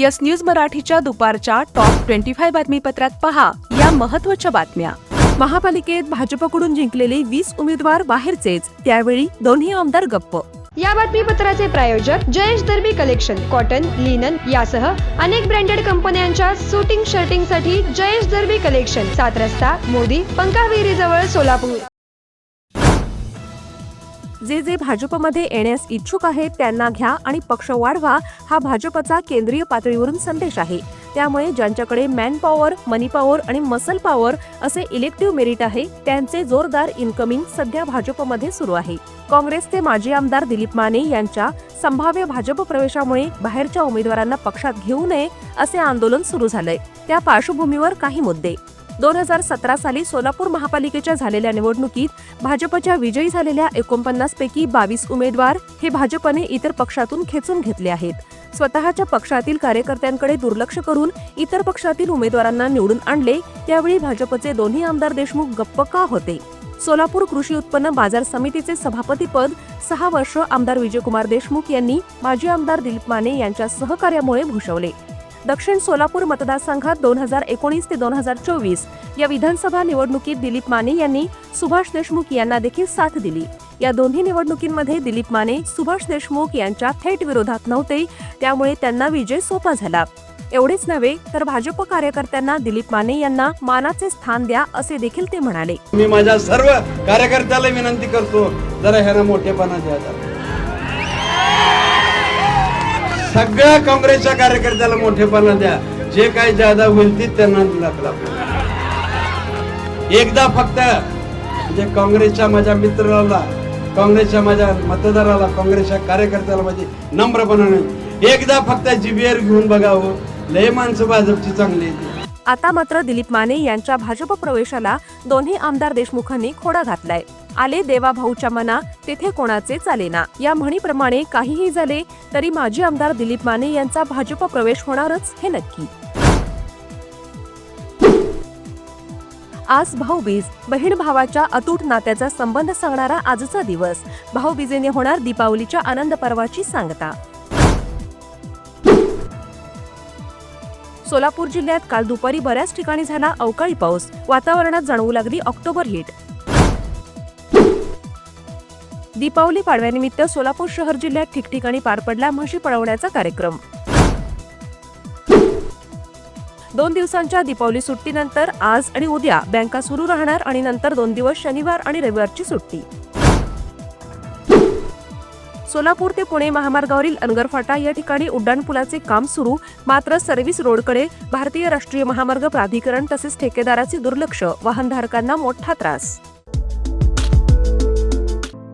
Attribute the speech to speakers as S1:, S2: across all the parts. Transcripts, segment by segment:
S1: Yes news मराठीच्या दुपारच्या top twenty five बातमीपत्रात पहा या महत्त्वाच्या बातम्या. महापालिकेत भाजपकडून जिंकलेले वीस उमेदवार बाहेरचेच त्यावेळी दोन्ही आमदार गप्प.
S2: या बातमीपत्राचे प्रायोजक Jayesh Darbi collection cotton linen यासह अनेक ब्रँडेड कंपन्यांच्या सुटिंग शर्टिंगसाठी जयेश दर्बी कलेक्शन सात रस्ता मोदी पंकाविहिरी जवळ सोलापूर.
S1: जे जे भाजपमध्ये येण्यास इच्छुक आहेत त्यांना घ्या आणि पक्ष वाढवा हा भाजपचा केंद्रीय पातळीवरून संदेश आहे. त्यामुळे ज्यांच्याकडे मॅन पॉवर मनी पॉवर आणि मसल पॉवर असे इलेक्टिव्ह मेरिट आहे त्यांचे जोरदार इन्कमिंग सध्या भाजपमध्ये सुरू आहे. काँग्रेसचे माजी आमदार दिलीप माने यांच्या संभाव्य भाजप प्रवेशामुळे बाहेरच्या उमेदवारांना पक्षात घेऊ नये असे आंदोलन सुरू झालंय. त्या पार्श्वभूमीवर काही मुद्दे दोन हजार सतरा साली सोलापूर महापालिकेच्या झालेल्या निवडणुकीत भाजपच्या विजयी झालेल्या एकोणपन्नास पैकी बावीस उमेदवार हे भाजपने इतर पक्षातून खेचून घेतले आहेत. स्वतःच्या पक्षातील कार्यकर्त्यांकडे दुर्लक्ष करून इतर पक्षातील उमेदवारांना निवडून आणले त्यावेळी भाजपचे दोन्ही आमदार देशमुख गप्प का होते? सोलापूर कृषी उत्पन्न बाजार समितीचे सभापतीपद सहा वर्ष आमदार विजयकुमार देशमुख यांनी माजी आमदार दिलीप माने यांच्या सहकार्यामुळे भूषवले. दक्षिण सोलापूर मतदारसंघात दोन हजार एकोणीस ते दोन हजार चोवीस. या विधानसभा निवडणुकीत दिलीप माने यांनी सुभाष देशमुख यांना देखील साथ दिली. या दोन्ही निवडणुकींमध्ये दिलीप माने सुभाष देशमुख यांच्या थेट विरोधात नव्हते त्यामुळे त्यांना विजय सोपा झाला. एवढेच नव्हे तर भाजप कार्यकर्त्यांना दिलीप माने यांना मानाचे स्थान द्या असे देखील ते म्हणाले.
S3: मी माझ्या सर्व कार्यकर्त्याला विनंती करतो जरा ह्यांना मोठेपणा द्या सगळ्या काँग्रेसच्या कार्यकर्त्याला मोठेपणा द्या. जे काही जादा होईल ते त्यांना लागला एकदा फक्त म्हणजे काँग्रेसच्या माझ्या मित्राला काँग्रेसच्या माझ्या मतदाराला काँग्रेसच्या कार्यकर्त्याला माझी नम्रपणाने एकदा फक्त जीबीआर घेऊन बघावं. लय माणसं भाजपची चांगली
S1: आता मात्र दिलीप माने यांच्या भाजप प्रवेशाला दोन्ही आमदार देशमुखांनी खोडा घातलाय. आले देवा भाऊच्या मना तेथे कोणाचे चालेना या म्हणीप्रमाणे काहीही झाले तरी माजी आमदार दिलीप माने यांचा भाजप प्रवेश होणारच हे नक्की. आज भाऊबीज बहीण भावाच्या अतूट नात्याचा संबंध सांगणारा आजचा दिवस. भाऊबीजेने होणार दीपावलीच्या आनंद पर्वाची सांगता. सोलापूर जिल्ह्यात काल दुपारी बऱ्याच ठिकाणी झाला अवकाळी पाऊस. वातावरणात जाणवू लागली ऑक्टोबर हिट दीपावली पाडव्यानिमित्त सोलापूर शहर जिल्ह्यात ठिकठिकाणी पार पडला म्हशी पळवण्याचा कार्यक्रम. दोन दिवसांच्या दीपावली सुट्टीनंतर आज आणि उद्या बँका सुरू राहणार आणि नंतर दोन दिवस शनिवार आणि रविवारची सुट्टी. सोलापूर ते पुणे महामार्गावरील अनगर फाटा या ठिकाणी उड्डाणपुलाचे काम सुरू मात्र सर्व्हिस रोडकडे भारतीय राष्ट्रीय महामार्ग प्राधिकरण तसेच ठेकेदाराचे दुर्लक्ष वाहनधारकांना मोठा त्रास.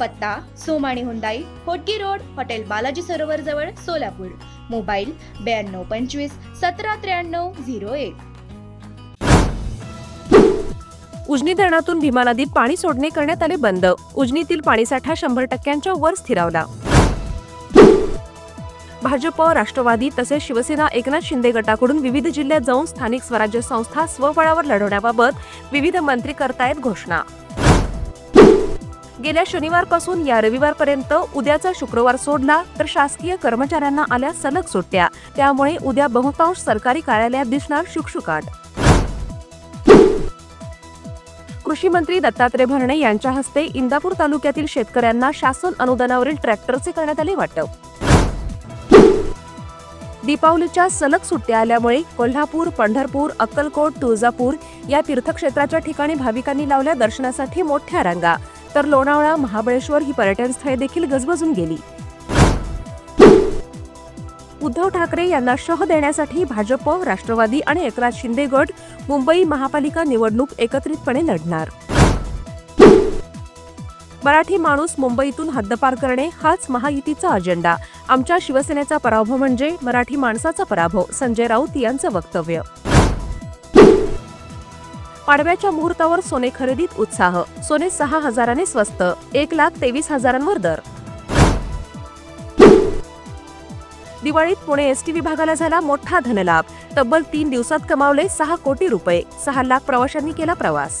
S4: पत्ता Somani Hyundai Hotgi road hotel Balaji Sarovar जवळ सोलापूर. मोबाईल ब्याण्णव पंचवीस सतरा त्र्याण्णव झिरो एक.
S1: उजनी धरणातून भीमा नदीत पाणी सोडणे करण्यात आले बंद. उजनीतील पाणीसाठा शंभर टक्क्यांच्या वर स्थिरावला. भाजप राष्ट्रवादी तसेच शिवसेना एकनाथ शिंदे गटाकडून विविध जिल्ह्यात जाऊन स्थानिक स्वराज्य संस्था स्वबळावर लढवण्याबाबत विविध मंत्री करतायत घोषणा. गेल्या शनिवारपासून या रविवारपर्यंत उद्याचा शुक्रवार सोडला तर शासकीय कर्मचाऱ्यांना आल्या सलग सुट्ट्या. त्यामुळे उद्या बहुतांश सरकारी कार्यालयात दिसणार शुकशुकाट. कृषी मंत्री दत्तात्रय भरणे यांच्या हस्ते इंदापूर तालुक्यातील शेतकऱ्यांना शासन अनुदानावरील ट्रॅक्टरचे करण्यात आले वाटप. दीपावलीच्या सलग सुट्ट्या आल्यामुळे कोल्हापूर पंढरपूर अक्कलकोट तुळजापूर या तीर्थक्षेत्राच्या ठिकाणी भाविकांनी लावल्या दर्शनासाठी मोठ्या रांगा. तर लोणावळा महाबळेश्वर ही पर्यटन स्थळे देखील गजबजून गेली. उद्धव ठाकरे यांना शह देण्यासाठी भाजप राष्ट्रवादी आणि एकनाथ शिंदे गट मुंबई महापालिका निवडणूक एकत्रितपणे लढणार. मराठी माणूस मुंबईतून हद्दपार करणे हाच महायुतीचा अजेंडा. आमच्या शिवसेनेचा पराभव म्हणजे मराठी माणसाचा पराभव संजय राऊत यांचं वक्तव्य. पाडव्याच्या मुहूर्तावर सोने खरेदीत उत्साह. सोने सहा हजाराने स्वस्त एक लाख तेवीस हजारांवर दर. दिवाळीत पुणे एसटी विभागाला झाला मोठा धनलाभ. तब्बल तीन दिवसात कमावले सहा कोटी रुपये सहा लाख प्रवाशांनी केला प्रवास.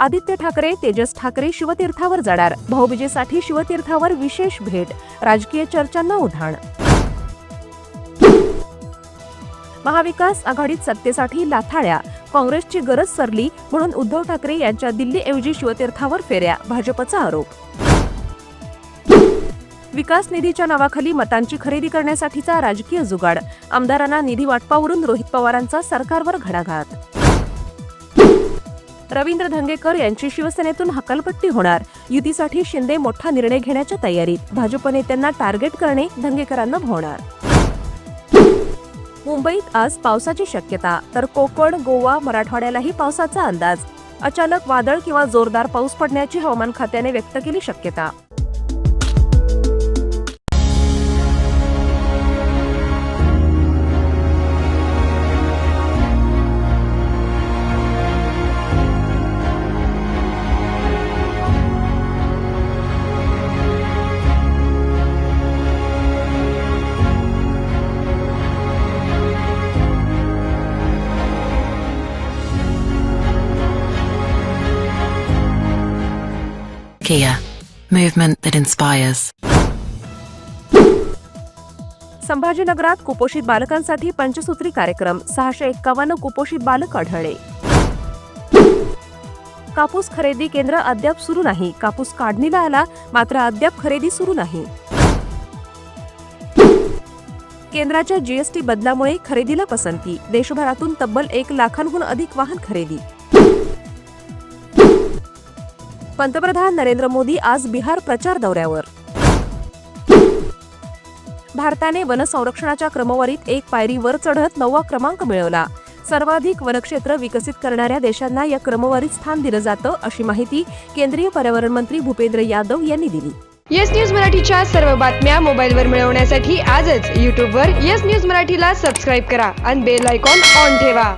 S1: आदित्य ठाकरे तेजस ठाकरे शिवतीर्थावर जाणार. भाऊबीजेसाठी शिवतीर्थावर विशेष भेट. राजकीय चर्चांना उधाण. महाविकास आघाडीत सत्तेसाठी लाथाळ्या. काँग्रेसची गरज सरली म्हणून उद्धव ठाकरे यांच्या दिल्लीऐवजी शिवतीर्थावर फेऱ्या. भाजपचा आरोप. विकास निधीच्या नावाखाली मतांची खरेदी करण्यासाठीचा राजकीय जुगाड. आमदारांना निधी वाटपावरून रोहित पवारांचा सरकारवर घडाघात रवींद्र धंगेकर यांची शिवसेनेतून हकालपट्टी होणार. युतीसाठी शिंदे मोठा निर्णय घेण्याच्या तयारीत. भाजप नेत्यांना टार्गेट करणे धंगेकरांना भोवणार. मुंबईत आज पावसाची शक्यता. तर कोकण गोवा मराठवाड्यालाही पावसाचा अंदाज. अचानक वादळ किंवा जोरदार पाऊस पडण्याची हवामान खात्याने व्यक्त केली शक्यता.
S5: Kia, movement that inspires.
S1: संभाजीनगरात कुपोषित बालकांसाठी पंचसूत्री कार्यक्रम सहाशे एक्कावन्न कुपोषित बालक आढळले. कापूस खरेदी केंद्र अद्याप सुरू नाही. कापूस काढणीला आला मात्र अद्याप खरेदी सुरू नाही. केंद्राच्या जीएसटी बदलामुळे खरेदीला पसंती. देशभरातून तब्बल एक लाखांहून अधिक वाहन खरेदी. पंतप्रधान नरेंद्र मोदी आज बिहार प्रचार दौऱ्यावर. भारताने वनसंरक्षणाच्या क्रमवारीत एक पायरी वर चढत नववा क्रमांक मिळवला. सर्वाधिक वनक्षेत्र विकसित करणाऱ्या देशांना या क्रमवारीत स्थान दिलं जातं अशी माहिती केंद्रीय पर्यावरण मंत्री भूपेंद्र यादव यांनी दिली.
S2: येस न्यूज मराठीच्या सर्व बातम्या मोबाईलवर मिळवण्यासाठी आजच यूट्यूबवर येस न्यूज मराठीला सबस्क्राईब करा आणि बेल आयकॉन ऑन ठेवा.